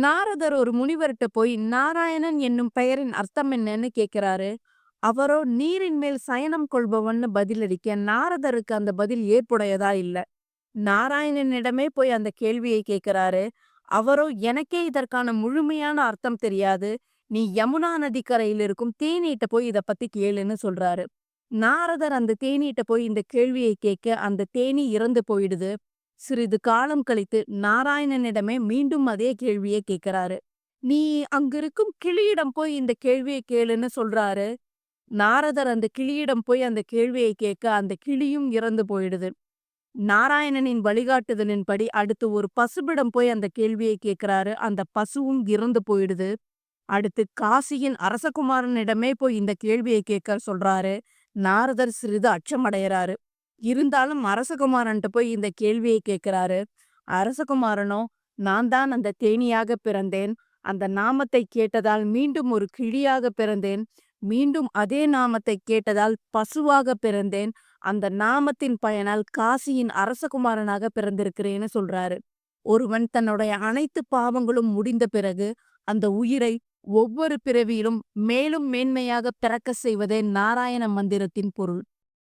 நாரதர் ஒரு முனிவர்கிட்ட போய் நாராயணன் என்னும் பெயரின் அர்த்தம் என்னன்னு கேக்குறாரு. அவரோ நீரின் மேல் சயனம் கொள்பவன்னு பதிலளிக்க நாரதருக்கு அந்த பதில் ஏற்புடையதா இல்ல. நாராயணனிடமே போய் அந்த கேள்வியை கேக்குறாரு. அவரோ எனக்கே இதற்கான முழுமையான அர்த்தம் தெரியாது. நீ யமுனா நதிக்கரையில் இருக்கும் தேனீட்ட போய் இத பத்தி கேளுன்னு சொல்றாரு. நாரதர் அந்த தேனீட்ட போய் இந்த கேள்வியை கேட்க அந்த தேனீ இறந்து போயிடுது. சிறிது காலம் கழித்து நாராயணனிடமே மீண்டும் அதே கேள்வியை கேட்கிறாரு. நீ அங்கிருக்கும் கிளியிடம் போய் இந்த கேள்வியை கேளுன்னு சொல்றாரு. நாரதர் அந்த கிளியிடம் போய் அந்த கேள்வியை கேட்க அந்த கிளியும் இறந்து போயிடுது. நாராயணனின் வழிகாட்டுதலின்படி அடுத்து ஒரு பசுவிடம் போய் அந்த கேள்வியை கேட்கிறாரு. அந்த பசுவும் இறந்து போயிடுது. அடுத்து காசியின் அரசகுமாரனிடமே போய் இந்த கேள்வியை கேட்க சொல்றாரு. நாரதர் சிறிது அச்சமடையறாரு. இருந்தாலும் அரசகுமாரன்ட்டு போய் இந்த கேள்வியை கேட்கிறாரு. அரசகுமாரனோ நான் தான் அந்த தேனியாக பிறந்தேன். அந்த நாமத்தை கேட்டதால் மீண்டும் ஒரு கிளியாக பிறந்தேன். மீண்டும் அதே நாமத்தை கேட்டதால் பசுவாக பிறந்தேன். அந்த நாமத்தின் பயனால் காசியின் அரசகுமாரனாக பிறந்திருக்கிறேன்னு சொல்றாரு. ஒருவன் தன்னுடைய அனைத்து பாவங்களும் முடிந்த பிறகு அந்த உயிரை ஒவ்வொரு பிறவியிலும் மேலும் மேன்மையாக பிறக்க செய்வதே நாராயண மந்திரத்தின் பொருள்.